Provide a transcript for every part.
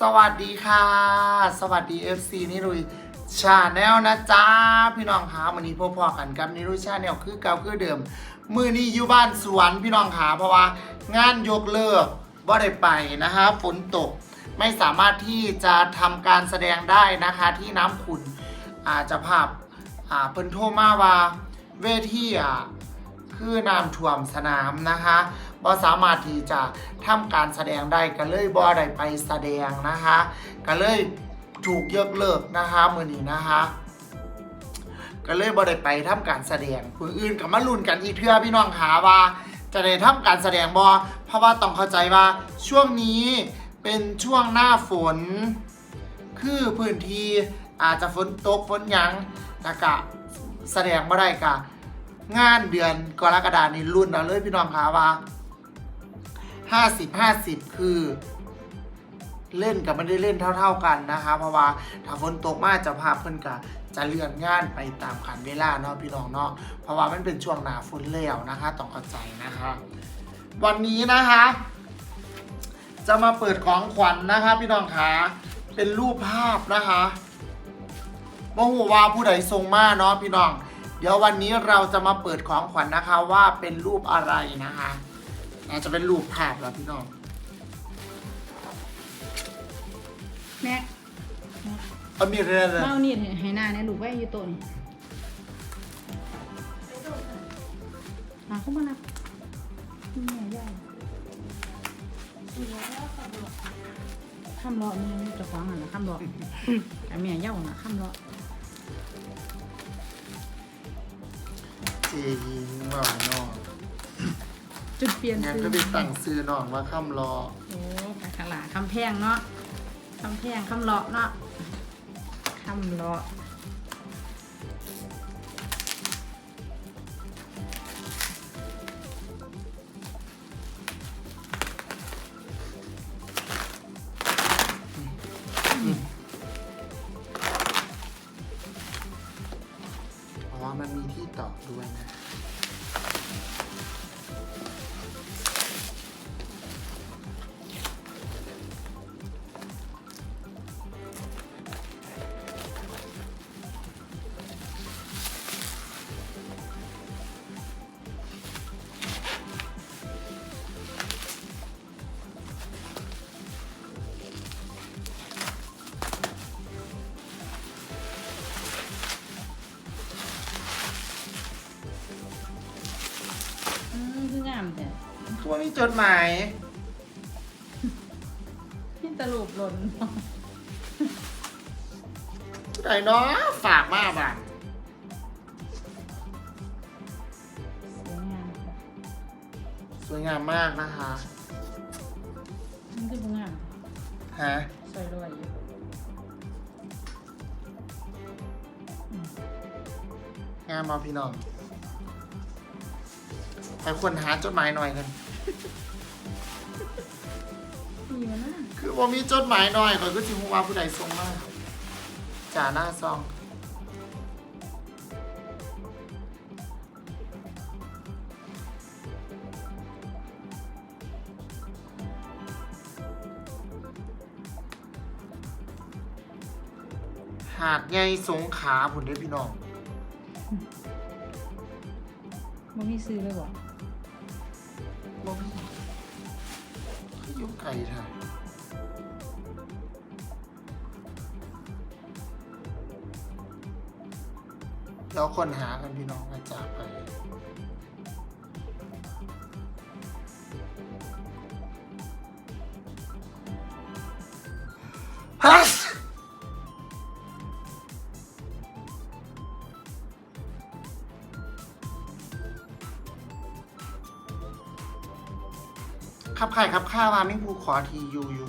สวัสดีค่ะ สวัสดี FC นิรุยชาแนลนะจ๊ะพี่น้องคะวันนี้พบพอกันกับนิรุยชาแนลคือเก่าคือเดิม มือนี้อยู่บ้านสวนพี่น้องคะเพราะว่า งานยกเลิกบ่ได้ไปนะคะฝนตกไม่สามารถที่จะทำการแสดงได้นะคะที่น้ำขุนอาจจะภาพอ่าเพิ่นโทรมาว่าเวทีอะคือน้ำท่วมสนามนะคะ บ่สามารถที่จะทำการแสดงได้ก็เลยบ่ได้ไปแสดงนะคะก็เลยถูกยกเลิกนะคะมือนี้นะคะก็เลยบ่ได้ไปทำการแสดงคนอื่นกับมาลุ้นกันอีกเทื่อพี่น้องหาว่าจะได้ทำการแสดงบ่เพราะว่าต้องเข้าใจว่าช่วงนี้เป็นช่วงหน้าฝน คือพื้นที่อาจจะฝนตกฝนยังแล้วก็แสดงบ่ได้กะงานเดือนกรกฎานี้รุ่นเอาเลยพี่น้องคะว่า 50 50คือ เล่นกับไม่ได้เล่นเท่า ๆกันนะคะ เพราะว่าถ้าฝนตกมากจะพาเพิ่นกะจะเลื่อนงานไปตามขันเวลาเนาะพี่น้องเนาะเพราะว่ามันเป็นช่วงหนาฝนแล้วนะคะ ต้องเข้าใจนะคะ วันนี้นะคะ จะมาเปิดของขวัญนะคะ พี่น้องคะเป็นรูปภาพนะคะโมโหวาผู้ใดทรงมาเนาะพี่น้อง เดี๋ยววันนี้เราจะมาเปิดของขวัญนะคะว่าเป็นรูปอะไรนะคะ อาจจะเป็นรูปภาพแล้วพี่น้อง แม็กเอามีเรื่องเลยเมานี่ให้หน้าเนี่ยลูกไว้อยู่ตัวนี่มาเข้ามานะนี่แม่ใหญ่ข้ามเลาะนี่เจะขวางอะนะข้ามเลาะแต่แม่เย่าน่ะข้ามเลาะเจยิงหน่อยน้อง จุดเปลี่ยนงั้นซื้อก็ไปตั้งซื้อน้องว่าค่ำรอโอ้กะขลาคำแพงเนาะคำแพงคำเลาะเนาะคำเลาะเพราะว่ามันมีที่ต่อด้วยนะ ตัวมีจดหมายนี่ตลูปหล่นผู้ใดเนาะฝากมาบ้างสวยงามสวยงามมากนะคะมันคือบ่งามฮะสวยรวยอยู่งามมาพี่น้องไปควรหาจดหมายหน่อยกันมีมันนะ คือว่ามีจดหมายหน่อยก่อนก็จิงว่าผู้ใดส่งมาจ่าหน้าซอง หาดใหญ่สงขลาผุนได้อพี่น้อง มันมีซื้อเลยบ่บ่ คืออยุกไก่ไทยแล้วคนหากันพี่น้องกระจากไปฮะ ขับไข่ขับข้าวมาไม่พูขอทีอยู่อยู่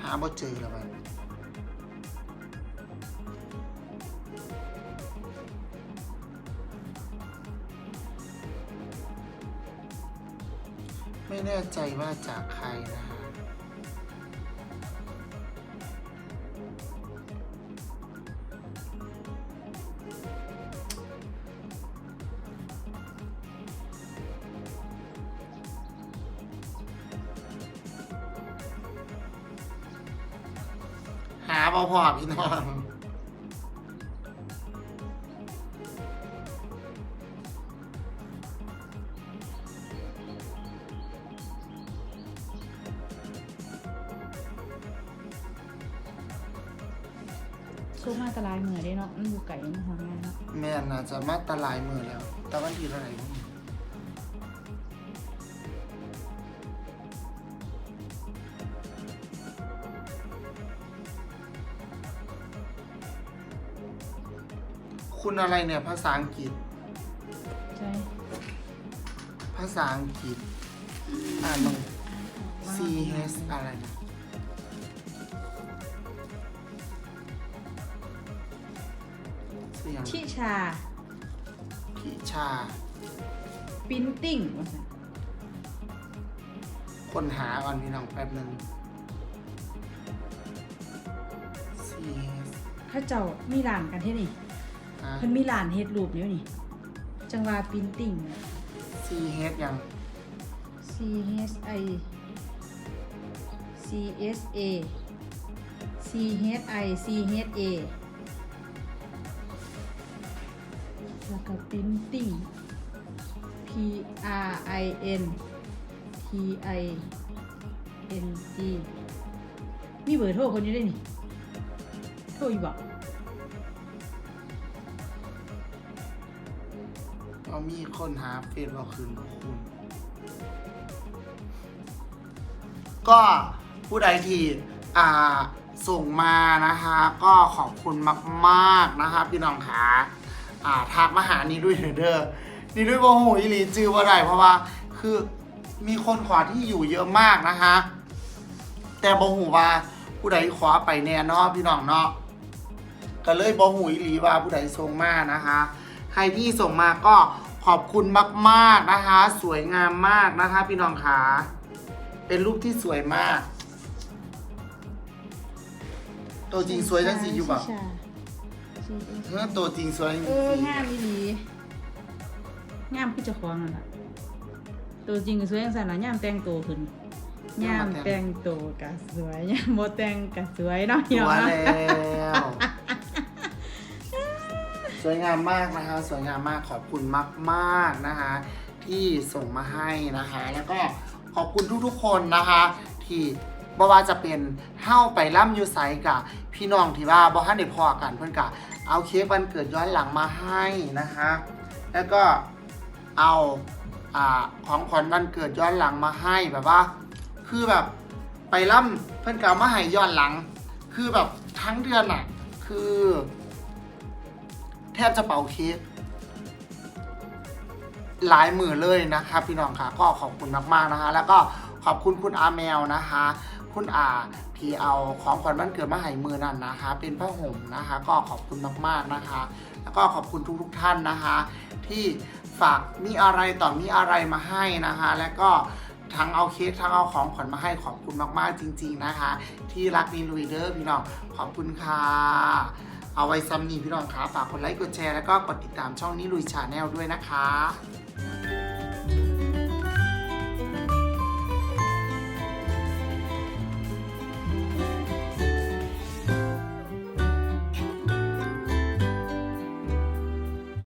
หาบ่เจอแล้วมันไม่แน่ใจว่าจากใครนะฮะ พอพอพี่น้องสู้มาตลายเหมือได้เนาะมันอยู่ไก่มันหองานเนาะ แม่น่าจะมาตลายมือแล้ว แต่วันที่เท่าไหร่ คุณอะไรเนี่ยภาษาอังกฤษ ใช่ ภาษาอังกฤษ อ่านลง C H อะไรนะเสียงชิชา พิชาปรินติ้งว่าซั่นคนหาก่อนพี่น้องแป๊บหนึ่ง C H เข้าเจ้ามีร้านกันที่นี่อ่ะเพิ่นมีร้านเฮ็ดรูปอยู่นี่ จังหวะปรินติ้ง C H ยัง C H I C S A C H I C H A แล้วก็ printing P R I N T I N G มีเบอร์โทรคนนี้ด้วยนี่ โทรอยู่บ่ มีคนหาเฟซเราคืนของคุณ ก็ผู้ใดที่อ่าส่งมานะคะ ก็ขอบคุณมากๆนะคะพี่น้องคะอ่าทักมาหานี่ด้วยเด้อนี่ด้วยว่าโหอีหลีจือว่าไรเพราะว่าคือมีคนขอที่อยู่เยอะมากนะคะแต่บ่หูว่าผู้ใดขอไปแน่นอนพี่น้องเนาะก็เลยบ่หูอีหลีว่าผู้ใดส่งมานะคะใครที่ส่งมาก็ ขอบคุณมาก ๆนะคะ สวยงามมากนะคะ พี่น้องขาเป็นรูปที่สวยมาก ตัวจริงสวยจังสิอยู่แบบชิชา C S เออตัวจริงสวยจังเออสิงามอีหลีงามคือเจ้าของนั่นล่ะตัวจริงก็สวยจังซั่นล่ะยามแต่งตัวขึ้นยามแต่งตัวก็สวยยามบ่แต่งก็สวยเนาะสพี่น้องวยเนาะแล้ว สวยงามมากนะคะ สวยงามมากขอบคุณมากๆนะคะ ที่ส่งมาให้นะคะ แล้วก็ขอบคุณทุกๆคนนะคะ ที่บ่ว่าจะเป็นเฮ้าไปล่ำยูไซกับพี่น้องที่ว่าบ่ฮันได้พอกันเพื่อนกะเอาเค้กวันเกิดย้อนหลังมาให้นะคะ แล้วก็เอาอ่าของขวัญวันเกิดย้อนหลังมาให้แบบว่า คือแบบไปล่ำเพื่อนกเอามาให้ย้อนหลัง คือแบบทั้งเดือนอะคือ บจะเป่าเค้กหลายหมื่นเลยนะคะพี่น้องค่ะก็ขอบคุณมากๆนะคะ แล้วก็ขอบคุณคุณอาแมวนะคะ คุณอาที่เอาของขวัญวันเกิดมาให้มือนั่นนะคะ เป็นผ้าห่มนะคะ ก็ขอบคุณมากๆนะคะ แล้วก็ขอบคุณทุกๆท่านนะคะ ที่ฝากมีอะไรต่อมีอะไรมาให้นะคะ แล้วก็ทั้งเอาเค้กทั้งเอาของขวัญมาให้ขอบคุณมากๆจริง ๆนะคะ ที่รักนีลุยเดอร์พี่น้องขอบคุณค่ะ เอาไว้ซ้ำนี้พี่น้องคะฝากกดไลค์กดแชร์แล้วก็กดติดตามช่องนี้ลุยชาแนลด้วยนะคะ